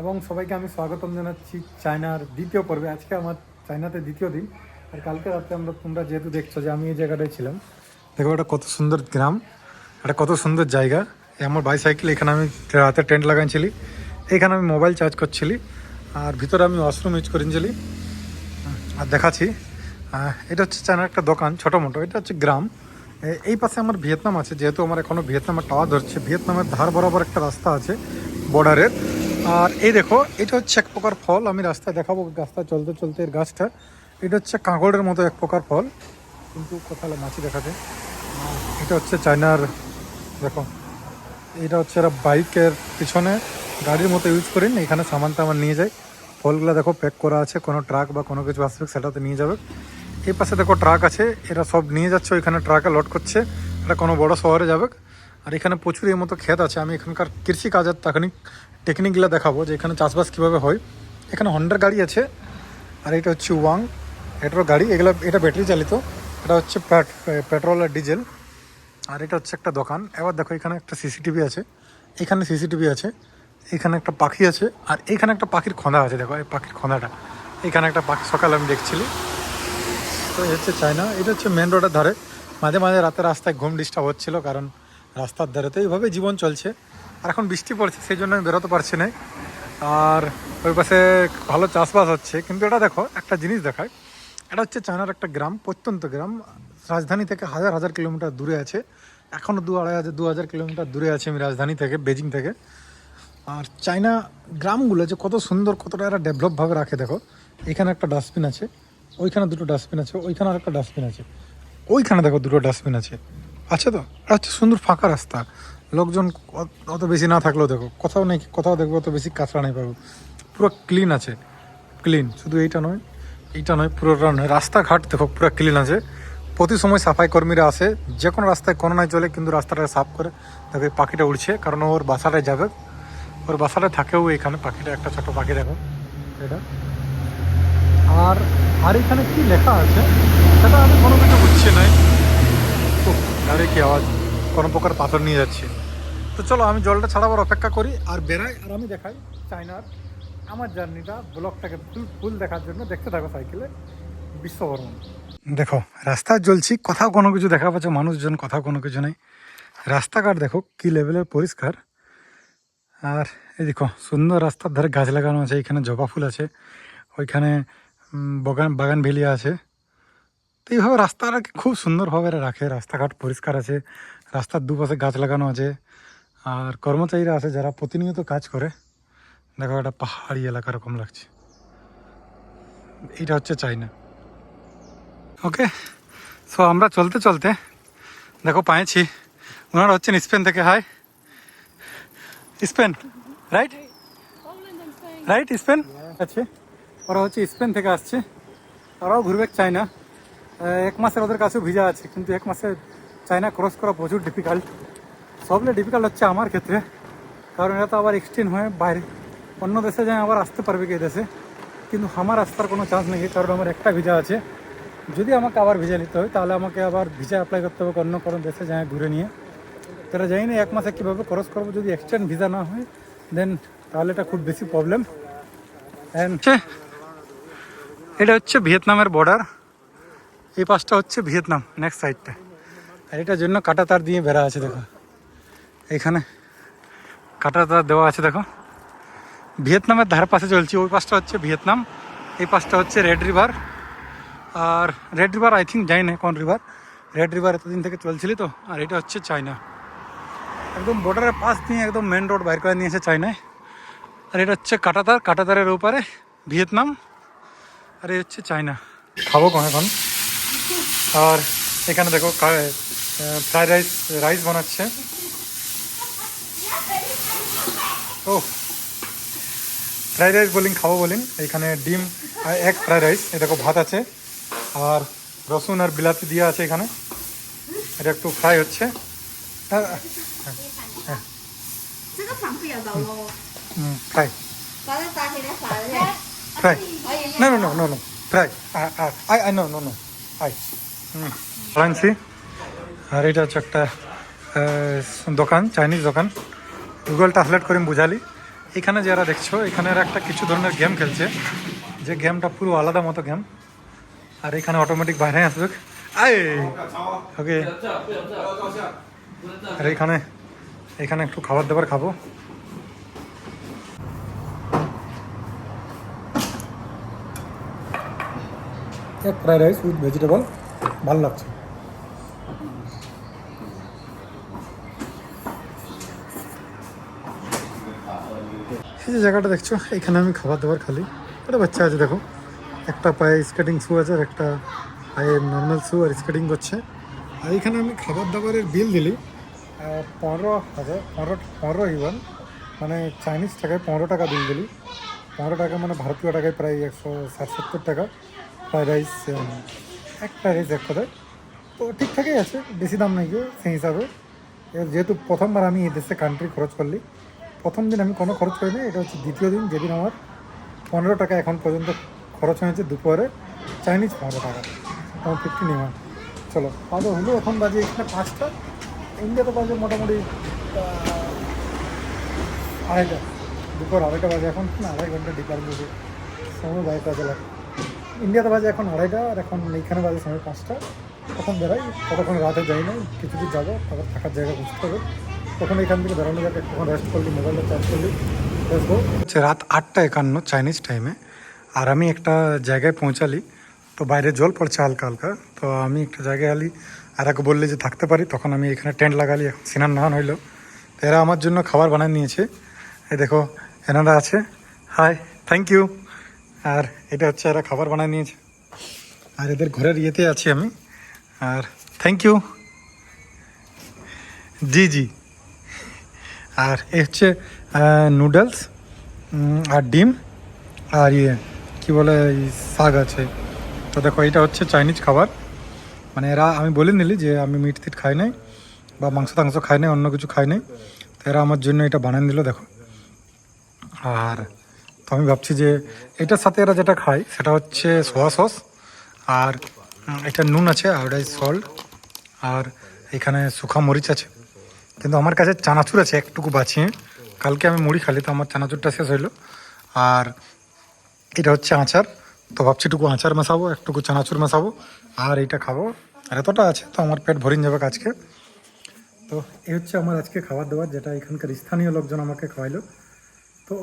এবং সবাইকে আমি স্বাগতম জানাচ্ছি চায়নার দ্বিতীয় পর্বে। আজকে আমার চায়নাতে দ্বিতীয় দিন, আর কালকে রাতে আমরা তোমরা যেহেতু দেখছ যে আমি এই জায়গাটায় ছিলাম। দেখো এটা কত সুন্দর গ্রাম, এটা কত সুন্দর জায়গা। আমার বাইসাইকেল এখানে আমি রাতে টেন্ট লাগাইছিলি, এখানে আমি মোবাইল চার্জ করছিলি, আর ভিতরে আমি ওয়াশরুম ইউজ করেছিলি আর দেখাচ্ছি এটা হচ্ছে চায়নার একটা দোকান, ছোটো মোটো, এটা হচ্ছে গ্রাম। এই পাশে আমার ভিয়েতনাম আছে, যেহেতু আমার এখনও ভিয়েতনামের টাওয়ার ধরছে, ভিয়েতনামের ধার বরাবর একটা রাস্তা আছে বর্ডারের আর এই দেখো, এটা হচ্ছে এক প্রকার ফল, আমি রাস্তায় দেখাবো রাস্তায় চলতে চলতে এর গাছটা। এটা হচ্ছে কাঁকড়ের মতো এক প্রকার ফল, কিন্তু কোথাও মাছি দেখাতে এটা হচ্ছে চায়নার, দেখো, এটা হচ্ছে এরা বাইকের পিছনে গাড়ির মতো ইউজ করেন, এখানে সামান টামান নিয়ে যায়। ফলগুলো দেখো প্যাক করা আছে, কোনো ট্রাক বা কোনো কিছু আসবে সেটাতে নিয়ে যাবে। এই পাশে দেখো ট্রাক আছে, এরা সব নিয়ে যাচ্ছে, ওইখানে ট্রাকে লোড করছে। এটা কোনো বড় শহরে যাবে। আর এখানে প্রচুর এই মতো ক্ষেত আছে, আমি এখানকার কৃষি কাজের টেকনিক টেকনিকগুলো দেখাবো যে এখানে চাষবাস কীভাবে হয়। এখানে হন্ডার গাড়ি আছে, আর এটা হচ্ছে ওয়াং এটারও গাড়ি। এগুলো, এটা ব্যাটারি চালিত। এটা হচ্ছে পেট- পেট্রোল আর ডিজেল আর এটা হচ্ছে একটা দোকান। এবার দেখো, এখানে একটা সিসিটিভি আছে। এখানে সিসিটিভি আছে, এখানে একটা পাখি আছে, আর এখানে একটা পাখির খোঁদা আছে। দেখো, এই পাখির খোঁদাটা। এখানে একটা পাখি, সকালে আমি দেখছিলি। তো হচ্ছে চায়না এটা হচ্ছে মেন রোডের ধারে। মাঝে মাঝে রাতে রাস্তায় ঘুম ডিস্টার্ব হচ্ছিল, কারণ রাস্তার ধারে তো এইভাবে জীবন চলছে। আর এখন বৃষ্টি পড়ছে, সেই জন্য আমি বেরোতে পারছি না। আর ওই পাশে ভালো চাষবাস হচ্ছে, কিন্তু এটা দেখো, একটা জিনিস দেখায়। এটা হচ্ছে চায়নার একটা গ্রাম, প্রত্যন্ত গ্রাম। রাজধানী থেকে হাজার হাজার কিলোমিটার দূরে আছে। এখনও দু আড়াই হাজার, দু হাজার কিলোমিটার দূরে আছে আমি রাজধানী থেকে, বেজিং থেকে। আর চায়না গ্রামগুলো যে কত সুন্দর, কতটা এরা ডেভেলপভাবে রাখে, দেখো। এখানে একটা ডাস্টবিন আছে, ওইখানে দুটো ডাস্টবিন আছে, ওইখানে আর একটা ডাস্টবিন আছে। ওইখানে দেখো দুটো ডাস্টবিন আছে। আচ্ছা তো? আর হচ্ছে সুন্দর ফাঁকা রাস্তা। লোকজন অত- বেশি না থাকলেও দেখো, কোথাও নেই কোথাও দেখব অত বেশি কাঁচরা নেই পাবো পুরো ক্লিন আছে ক্লিন শুধু এইটা নয় এইটা নয় পুরোটা নয় রাস্তাঘাট দেখো, পুরো ক্লিন আছে। প্রতি সময় সাফাই কর্মীরা আসে যে কোনো রাস্তায়, কোনো নাই চলে কিন্তু রাস্তাটা সাফ করে দেখো এই পাখিটা উড়ছে, কারণ ওর বাসাটায় যাবে। ওর বাসাটায় থাকেও এখানে পাখিটা, একটা ছোট পাখি দেখো, এটা। আর আর এখানে কি লেখা আছে? সেটা আমি কোনো কিছু বুঝছি নাই। আরে কি আওয়াজ? কোনো প্রকার পাথর নিয়ে যাচ্ছে। তো চলো, আমি জলটা ছাড়াবার অপেক্ষা করি। আর বেরাই আর আমি দেখাই চায়নার আমার জার্নিটা, ব্লগটাকে ফুল ফুল দেখার জন্য। দেখতে থাকো সাইকেলে। বিশ্বভ্রমণ দেখো, রাস্তায় চলছি কোথাও কোনো কিছু দেখা পাচ্ছে, মানুষজন, কোথাও কোনো কিছু নেই। রাস্তাঘাট দেখো, কি লেভেলের পরিষ্কার। আর এই দেখো, সুন্দর রাস্তার ধারে গাছ লাগানো আছে, এখানে জবা ফুল আছে, ওইখানে বাগান বাগান ভেলিয়া আছে। তো এইভাবে রাস্তাটাকে খুব সুন্দরভাবে রাখে, রাস্তাঘাট পরিষ্কার আছে, রাস্তার দুপাশে গাছ লাগানো আছে। আর কর্মচারীরা আছে যারা প্রতিনিয়ত কাজ করে। দেখো একটা পাহাড়ি এলাকা রকম লাগছে। এইটা হচ্ছে চাইনা ওকে সো আমরা চলতে চলতে দেখো পাইছি ওনারা হচ্ছেন স্পেন থেকে। Hi Spain right right Spain? আছে ওরা হচ্ছে স্পেন থেকে আসছে। ওরাও ঘুরবে আহ, এক মাসের ওদের কাছেও ভিজা আছে কিন্তু এক মাসে চায়না ক্রস করা প্রচুর ডিফিকাল্ট সবলে ডিফিকাল্ট হচ্ছে আমার ক্ষেত্রে। কারণ এটা তো আবার এক্সটেন্ড হয়ে বাইরে। অন্য দেশে যায়, আবার আসতে পারবে কি দেশে? কিন্তু আমার আসতে কোনো চান্স নেই কারণ আমার একটা ভিজা আছে। যদি আমাকে আবার ভিজা নিতে হয়, তাহলে আমাকে আবার ভিজা অ্যাপ্লাই করতে হবে, অন্য কোনো দেশে যায়, ঘুরে নিয়ে। তারা জানি এক মাসে কীভাবে খরচ করব, যদি এক্সটেন্ড ভিসা না হয় দেন তাহলে এটা খুব বেশি প্রবলেম অ্যান্ড এটা হচ্ছে ভিয়েতনামের বর্ডার এই পাশটা হচ্ছে ভিয়েতনাম নেক্সট সাইডটা আর এটার জন্য কাটা তার দিয়ে বেড়া আছে, দেখো। এখানে কাটা তার দেওয়া আছে, দেখো। ভিয়েতনামের ধার পাশে চলছি, ওই পাশটা হচ্ছে ভিয়েতনাম, এই পাশটা হচ্ছে রেড রিভার। আর রেড রিভার আই থিঙ্ক যাই না কোন রিভার। রেড রিভার এতদিন থেকে চলছিলি তো, আর এটা হচ্ছে চায়না। একদম বর্ডারের পাশ দিয়ে একদম মেন রোড বাইর করে নিয়েছে চায়নায়। আর এটা হচ্ছে কাটাতার, কাটাতারের ওপারে ভিয়েতনাম, আর এই হচ্ছে চায়না। খাব কখন এখন? আর এখানে দেখো ফ্রাইড রাইস রাইস বানাচ্ছে। ও। ফ্রাইড রাইস বলেন, খাব বলেন। এখানে ডিম আর এক ফ্রাইড রাইস এ দেখো, ভাত আছে। আর রসুন আর বিলাতি দিয়ে আছে এখানে। এটা একটু ফ্রাই হচ্ছে। Fry fry fry I I ফ্রান্সি আর এটা হচ্ছে একটা দোকান চাইনিজ দোকান। গুগল ট্রান্সলেট করে বুঝালি। এখানে যারা দেখছ, এখানে একটা কিছু ধরনের গেম খেলছে। যে গেমটা পুরো আলাদা মতো গেম আর এখানে অটোমেটিক বাইরে আসবে। ওকে আর এখানে এখানে একটু খাবার দাবার খাব। ফ্রাইড রাইস উইথ ভেজিটেবল ভালো লাগছে। জায়গাটা দেখছ? এখানে আমি খাবার দাবার খালি। একটা বাচ্চা আছে, দেখো। একটা পায়ে স্কেটিং শু আছে আর একটা পায়ে নর্মাল শু আর স্কেটিং করছে। আর এখানে আমি খাবার দাবারের বিল দিলি পনেরো হাজার, পনেরো পনেরো ইউয়ান মানে চাইনিজ টাকায় পনেরো টাকা বিল দিলি। পনেরো টাকা মানে ভারতীয় টাকায় প্রায় একশো ষাট সত্তর টাকা। ফ্রাইড রাইস এক ফ্রাইড রাইস এক কথায় তো ঠিকঠাকই আছে, বেশি দাম নাই গো সেই হিসাবে। যেহেতু প্রথমবার আমি এই দেশে কান্ট্রি খরচ করলি প্রথম দিন আমি কোনো খরচ করিনি, এটা হচ্ছে দ্বিতীয় দিন, যেদিন আমার পনেরো টাকা এখন পর্যন্ত খরচ হয়েছে দুপুরে, চাইনিজ পনেরো টাকা আমার ফিফটিন ইমান চলো তাহলে হলো, এখন বাজে এখানে পাঁচটা। ইন্ডিয়াতে বাজে মোটামুটি আড়াইটা। দুপুর আড়াইটা বাজে এখন আড়াই ঘণ্টা ডিফারেন্স আছে সময় বাইরে কাজে লাগে ইন্ডিয়াতে বাজে এখন আড়াইটা, আর এখন এইখানে বাজে সময় পাঁচটা। তখন বেড়াই ততক্ষণ রাতে যাই না, কিছু দূর যাব, তারপর থাকার জায়গা বুঝতে হবে। তখন এখান থেকে বেরোনো যাবে তখন রেস্ট করলি মোবাইলটা চার্জ করলি হচ্ছে রাত আটটা একান্ন চাইনিজ টাইমে আর আমি একটা জায়গায় পৌঁছালি, তো বাইরে জল পড়ছে হালকা হালকা, তো আমি একটা জায়গায় আলি আর একে বললি যে থাকতে পারি, তখন আমি এখানে টেন্ট লাগালি, এখন সিনান নান হইল। তো এরা আমার জন্য খাবার বানিয়ে নিয়েছে। এই দেখো, এনারা আছে। হাই থ্যাংক ইউ আর এটা হচ্ছে এরা খাবার বানিয়ে নিয়েছে। আর এদের ঘরের ইয়েতে আছি আমি। আর থ্যাংক ইউ জি জি। আর এ হচ্ছে নুডলস আর ডিম, আর ইয়ে কী বলে শাক আছে। তো দেখো এটা হচ্ছে চাইনিজ খাবার। মানে এরা, আমি বলে নিলি যে আমি মিট টিট খাই নাই, বা মাংস টাংস খাই নাই, অন্য কিছু খাই নাই। তো এরা আমার জন্য এটা বানিয়ে দিল দেখো। আর তো আমি ভাবছি যে এটার সাথে এরা যেটা খায়, সেটা হচ্ছে সোয়া সস আর এটা নুন আছে আয়োডাইজ সল্ট আর এখানে শুখা মরিচ আছে। কিন্তু আমার কাছে চানাচুর আছে, একটুকু বাঁচিয়ে কালকে আমি মুড়ি খালি, তো আমার চানাচুরটা শেষ হইল। আর এটা হচ্ছে আচার। তো ভাবছি একটুকু আচার মেশাবো, একটুকু চানাচুর মেশাবো। আর এইটা খাব। আর এতটা আছে, তো আমার পেট ভরিন যাবে আজকে তো এই হচ্ছে আমার আজকে খাবার দাবার, যেটা এখানকার স্থানীয় লোকজন আমাকে খাওয়াইলো। তো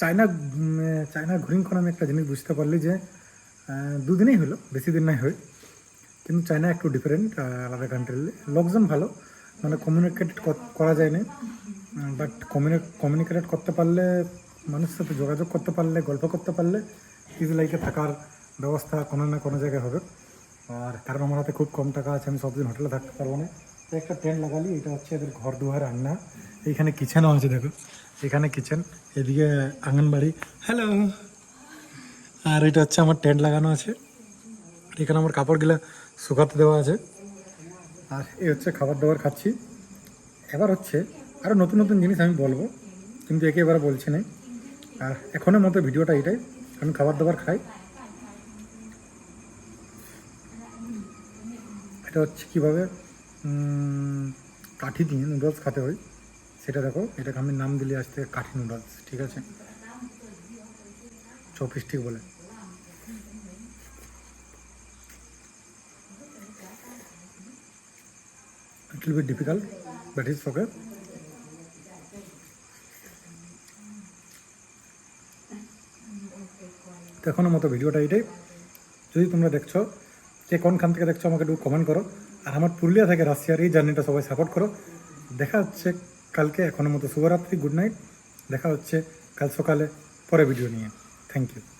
চায়না চায়না ঘুরিংক্ষণ আমি একটা জিনিস বুঝতে পারলি যে দুদিনেই হলো, বেশি দিন নাই হয়। কিন্তু চায়না একটু ডিফারেন্ট আলাদা কান্ট্রির লোকজন ভালো। মানে কমিউনিকেট করা যায় না বাট কমিউনিকেট করতে পারলে, মানুষের সাথে যোগাযোগ করতে পারলে, গল্প করতে পারলে ইজ লাইকে থাকার ব্যবস্থা কোনো না কোনো জায়গায় হবে। আর কারণ আমার হাতে খুব কম টাকা আছে, আমি সবদিন হোটেলে থাকতে পারব না। তো একটা টেন্ট লাগালি, এটা হচ্ছে এদের ঘর দুয়ার রান্না এইখানে কিচেনও আছে, দেখো। এখানে কিচেন এদিকে আঙ্গনবাড়ি। হ্যালো আর এটা হচ্ছে আমার টেন্ট লাগানো আছে। এখানে আমার কাপড়গুলো শুকাতে দেওয়া আছে। আর এই হচ্ছে খাবার দাবার খাচ্ছি। এবার হচ্ছে আরও নতুন নতুন জিনিস আমি বলব, কিন্তু একে এবার বলছি না আর এখনের মতো ভিডিওটা এটাই, আমি খাবার দাবার খাই। এটা হচ্ছে কীভাবে কাঠি দিয়ে নুডলস খেতে হয়, সেটা দেখো। এটাকে আমি নাম দিলে থেকে কাঠি নুডলস ঠিক আছে? চৌপিস্টিক বলে। It will be difficult, but it's okay. তো এখনও মতো ভিডিওটা এটাই যদি তোমরা দেখছ কে কোনখান থেকে দেখছ আমাকে একটু কমেন্ট করো। আর আমার পুরুলিয়া থেকে রাশিয়ার এই জার্নিটা সবাই সাপোর্ট করো। দেখা হচ্ছে কালকে এখনও মতো শুভরাত্রি গুড নাইট দেখা হচ্ছে কাল সকালে পরে ভিডিও নিয়ে। Thank you